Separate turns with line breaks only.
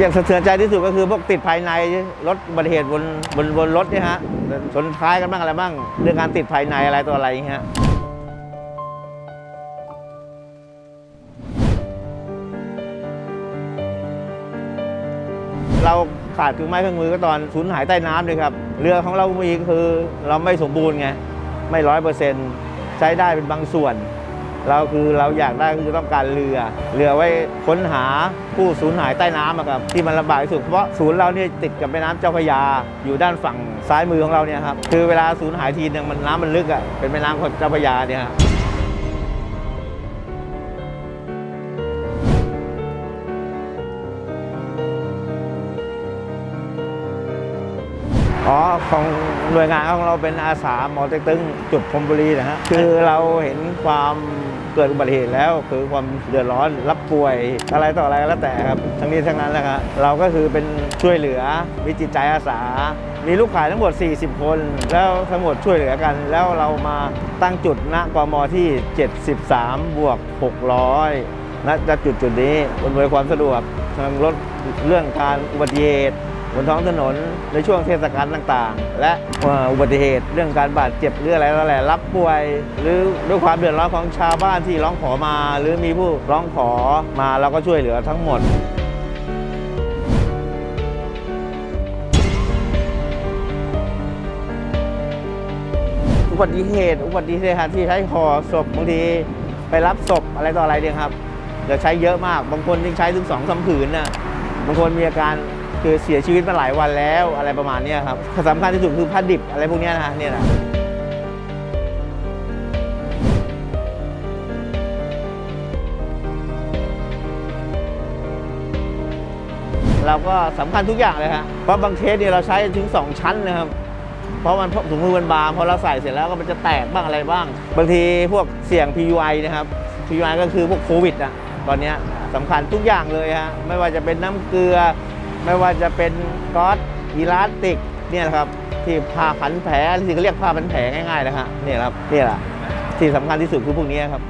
อย่างสะเทือนใจที่สุดก็คือพวกติดภายในรถอุบัติเหตุบนบนบนรถเนี่ยฮะชนท้ายกันบ้างอะไรบ้างเรื่องการติดภายในอะไรตัวอะไรอย่างเงี้ยเราขาดเครื่องไม้เครื่องมือก็ตอนสูญหายใต้น้ำเลยครับ เรือของเรามีคือเราไม่สมบูรณ์ไง ไม่ร้อยเปอร์เซ็นต์ใช้ได้เป็นบางส่วน เราคือเราอยากได้คือต้องการเรือ เรือไว้ค้นหาผู้สูญหายใต้น้ำอะครับที่มันลำบากที่สุดเพราะศูนย์เราเนี่ยติดกับแม่น้ำเจ้าพระยา อยู่ด้านฝั่งซ้ายมือของเราเนี่ยครับคือเวลาสูญหายทีนึงมันน้ำมันลึกอะเป็นแม่น้ำเจ้าพระยาเนี่ยครับ อ๋อของหน่วยงานของเราเป็นอาสาหมอเต็กตึงจุดพรมบุรีนะฮะคือเราเห็นความเกิดอุบัติเหตุแล้ว คือความเดือดร้อนรับป่วยอะไรต่ออะไรก็แล้วแต่ครับทั้งนี้ทั้งนั้นแหละครับเราก็คือเป็นช่วยเหลือมีจิตใจอาสา มีลูกขายทั้งหมด 40 คน แล้วทั้งหมดช่วยเหลือกัน แล้วเรามาตั้งจุดณกมที่ 73 บวก 600ณจุดจุดนี้อำนวยความสะดวกทางลดเรื่องการอุบัติเหตุ บนท้องถนนในช่วงเทศกาลต่างๆ และอุบัติเหตุเรื่องการบาดเจ็บหรืออะไรแล้วแหละรับป่วย หรือด้วยความเดือดร้อนของชาวบ้านที่ร้องขอมา หรือมีผู้ร้องขอมาเราก็ช่วยเหลือทั้งหมดอุบัติเหตุอุบัติเหตุที่ใช้ห่อศพบางทีไปรับศพอะไรต่ออะไรเนี่ยครับจะใช้เยอะมาก บางคนที่ใช้ถึงสองสามผืนนะบางคนมีอาการ คือเสียชีวิตมาหลายวันแล้วอะไรประมาณนี้ครับสำคัญที่สุดคือผ้าดิบอะไรพวกนี้นะเนี่ยนะเราก็สำคัญทุกอย่างเลยครับเพราะบางเคสเนี่ยเราใช้ถึงสองชั้นนะครับ เพราะมันถุงมือมันบางพอเราใส่เสร็จแล้วก็มันจะแตกบ้างอะไรบ้าง บางทีพวกเสี่ยง PUI นะครับ PUI ก็คือพวกโควิดอะตอนนี้สำคัญทุกอย่างเลยฮะ ไม่ว่าจะเป็นน้ำเกลือ ไม่ว่าจะเป็นก๊อตอีลาสติกเนี่ยครับที่ผ้าพันแผลที่เขาเรียกผ้าพันแผลง่ายๆนะฮะเนี่ยครับเนี่ยแหละที่สำคัญที่สุดคือพวกนี้ครับ